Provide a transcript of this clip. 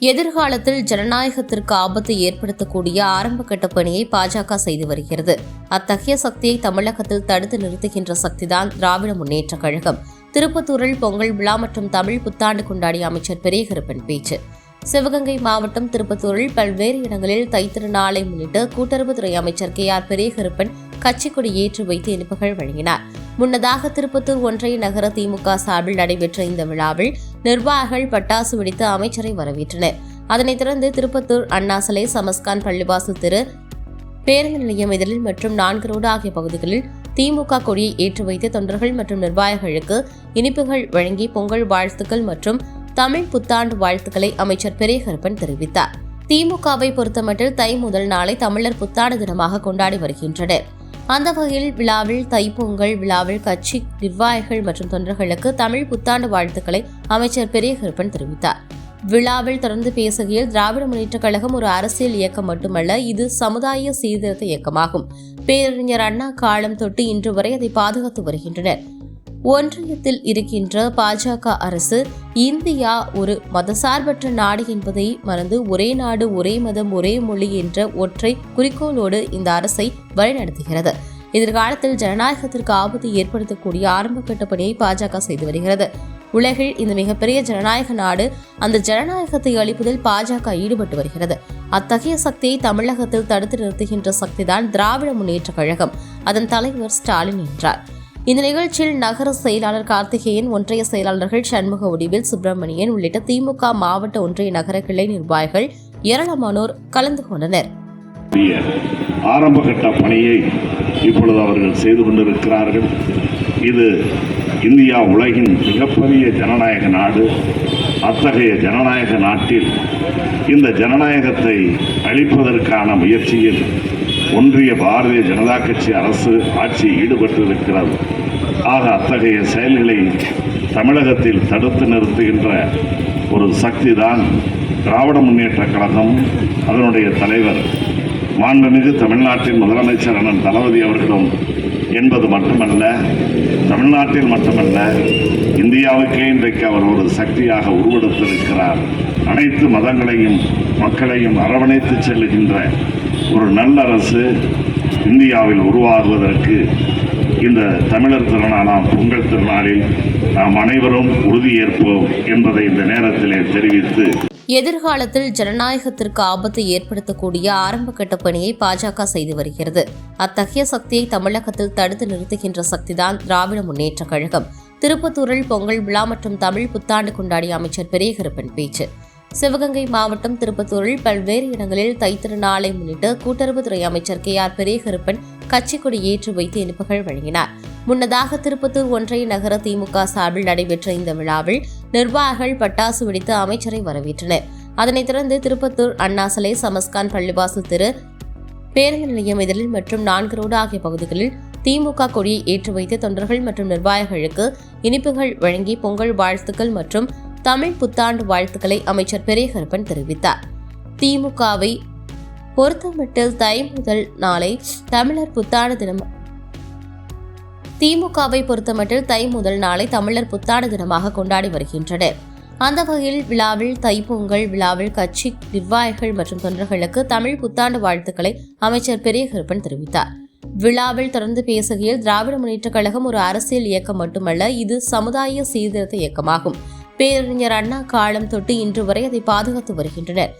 எதிர்காலத்தில் ஜனநாயகத்திற்கு ஆபத்தை ஏற்படுத்தக்கூடிய ஆரம்பகட்ட பணியை பாஜக செய்து வருகிறது. அத்தகைய சக்தியை தமிழகத்தில் தடுத்து நிறுத்துகின்ற சக்திதான் திராவிட முன்னேற்றக் கழகம். திருப்பத்தூரில் பொங்கல் விழா மற்றும் தமிழ் புத்தாண்டு கொண்டாடிய அமைச்சர் பெரியகருப்பன் பேச்சு. சிவகங்கை மாவட்டம் திருப்பத்தூரில் பல்வேறு இடங்களில் தைத்திருநாளை முன்னிட்டு கூட்டுறவுத்துறை அமைச்சர் கே ஆர் பெரியகருப்பன் கட்சிக்கொடி ஏற்றி வைத்து இனிப்புகள் வழங்கினார். முன்னதாக திருப்பத்தூர் ஒன்றிய நகர திமுக சார்பில் நடைபெற்ற இந்த விழாவில் நிர்வாகிகள் பட்டாசு வெடித்து அமைச்சரை வரவேற்றனர். அதனைத் தொடர்ந்து திருப்பத்தூர் அண்ணா சிலை சமஸ்கான் பள்ளிவாசல் திரு பேருந்து நிலையம் இதழில் மற்றும் நான்கு ரோடு ஆகிய பகுதிகளில் திமுக கொடியை ஏற்றி வைத்து தொண்டர்கள் மற்றும் நிர்வாகிகளுக்கு இனிப்புகள் வழங்கி பொங்கல் வாழ்த்துக்கள் மற்றும் தமிழ் புத்தாண்டு வாழ்த்துக்களை அமைச்சர் பெரியகருப்பன் தெரிவித்தார். திமுகவை பொறுத்தமட்டில் தை முதல் நாளை தமிழர் புத்தாண்டு தினமாக கொண்டாடி வருகின்றனர். அந்த வகையில் விழாவில் தைப்பொங்கல் விழாவில் கட்சி நிர்வாகிகள் மற்றும் தொண்டர்களுக்கு தமிழ் புத்தாண்டு வாழ்த்துக்களை அமைச்சர் பெரியகருப்பன் தெரிவித்தார். விழாவில் தொடர்ந்து பேசுகையில் திராவிட முன்னேற்றக் கழகம் ஒரு அரசியல் இயக்கம் மட்டுமல்ல இது சமுதாய சீர்திருத்த இயக்கமாகும். பேரறிஞர் அண்ணா காலம் தொட்டு இன்று வரை அதை பாதுகாத்து வருகின்றனர். ஒன்றியத்தில் இருக்கின்ற பாஜக அரசு இந்தியா ஒரு மதசார்பற்ற நாடு என்பதை மறந்து ஒரே நாடு ஒரே மதம் ஒரே மொழி என்ற ஒற்றை குறிக்கோளோடு இந்த அரசை வழிநடத்துகிறது. எதிர்காலத்தில் ஜனநாயகத்திற்கு ஆபத்து ஏற்படுத்தக்கூடிய ஆரம்பகட்ட பணியை பாஜக செய்து வருகிறது. உலகில் இந்த மிகப்பெரிய ஜனநாயக நாடு அந்த ஜனநாயகத்தை அளிப்பதில் பாஜக ஈடுபட்டு வருகிறது. அத்தகைய சக்தியை தமிழகத்தில் தடுத்து நிறுத்துகின்ற சக்திதான் திராவிட முன்னேற்ற கழகம். அதன் தலைவர் ஸ்டாலின் என்றார். இந்த நிகழ்ச்சியில் நகர செயலாளர் கார்த்திகேயன் ஒன்றிய செயலாளர்கள் சண்முக ஒடிவில் சுப்பிரமணியன் உள்ளிட்ட திமுக மாவட்ட ஒன்றிய நகர கிளை நிர்வாகிகள் ஏராளமானோர் கலந்து கொண்டனர். ஆரம்பகட்ட பணியை இப்பொழுது அவர்கள் செய்து கொண்டிருக்கிறார்கள். இது இந்தியா உலகின் மிகப்பெரிய ஜனநாயக நாடு. அத்தகைய ஜனநாயக நாட்டில் இந்த ஜனநாயகத்தை அழிப்பதற்கான முயற்சியில் ஒன்றிய பாரதிய ஜனதா கட்சி அரசு ஆட்சி ஈடுபட்டிருக்கிறது. ஆக அத்தகைய செயல்களை தமிழகத்தில் தடுத்து நிறுத்துகின்ற ஒரு சக்தி தான் திராவிட முன்னேற்ற கழகம். அதனுடைய தலைவர் மாண்புமிகு தமிழ்நாட்டின் முதலமைச்சர் அண்ணன் தளபதி அவர்களும் என்பது மட்டுமல்ல தமிழ்நாட்டில் மட்டுமல்ல இந்தியாவுக்கே இன்றைக்கு அவர் ஒரு சக்தியாக உருவெடுத்திருக்கிறார். அனைத்து மதங்களையும் மக்களையும் அரவணைத்து செல்லுகின்ற ஒரு நல்ல அரசு இந்தியாவில் உருவாகுவதற்கு இந்த தமிழர் திருநாளாம் பொங்கல் திருநாளில் நாம் அனைவரும் உறுதியேற்போம் என்பதை இந்த நேரத்திலே தெரிவித்து எதிர்காலத்தில் ஜனநாயகத்திற்கு ஆபத்தை ஏற்படுத்தக்கூடிய ஆரம்பகட்ட பணியை பாஜக செய்து வருகிறது. அத்தகைய சக்தியை தமிழகத்தில் தடுத்து நிறுத்துகின்ற சக்திதான் திராவிட முன்னேற்றக் கழகம். திருப்பத்தூரில் பொங்கல் விழா மற்றும் தமிழ் புத்தாண்டு கொண்டாடிய அமைச்சர் பெரியகருப்பன் பேச்சு. சிவகங்கை மாவட்டம் திருப்பத்தூரில் பல்வேறு இடங்களில் தைத்திருநாளை முன்னிட்டு கூட்டுறவுத்துறை அமைச்சர் கே ஆர் பெரியகருப்பன் கட்சிக்கொடி ஏற்றி வைத்து இனிப்புகள் வழங்கினார். முன்னதாக திருப்பத்தூர் ஒன்றிய நகர திமுக சார்பில் நடைபெற்ற இந்த விழாவில் நிர்வாகிகள் பட்டாசு வெடித்து அமைச்சரை வரவேற்றனர். அதனைத் தொடர்ந்து திருப்பத்தூர் அண்ணாசலை சமஸ்கான் பள்ளிவாசல் திரு பேருந்து நிலையம் எதிரில் மற்றும் நான்கு ரோடு ஆகிய பகுதிகளில் திமுக கொடியை ஏற்றி வைத்து தொண்டர்கள் மற்றும் நிர்வாகிகளுக்கு இனிப்புகள் வழங்கி பொங்கல் வாழ்த்துக்கள் மற்றும் தமிழ் புத்தாண்டு வாழ்த்துக்களை அமைச்சர் பெரியகருப்பன் தெரிவித்தார். திமுகவை பொருத்தமட்டில் தை முதல் நாளை தமிழர் புத்தாண்டு தினம் திமுகவை பொறுத்தமட்டில் தை முதல் நாளை தமிழர் புத்தாண்டு தினமாக கொண்டாடி வருகின்றனர். அந்த வகையில் விழாவில் தைப்பொங்கல் விழாவில் கட்சி நிர்வாகிகள் மற்றும் தொண்டர்களுக்கு தமிழ் புத்தாண்டு வாழ்த்துக்களை அமைச்சர் பெரியகருப்பன் தெரிவித்தார். விழாவில் தொடர்ந்து பேசுகையில் திராவிட முன்னேற்றக் கழகம் ஒரு அரசியல் இயக்கம் மட்டுமல்ல இது சமுதாய சீர்திருத்த இயக்கமாகும். பேரறிஞர் அண்ணா காலம் தொட்டு இன்று வரை அதை பாதுகாத்து வருகின்றனர்.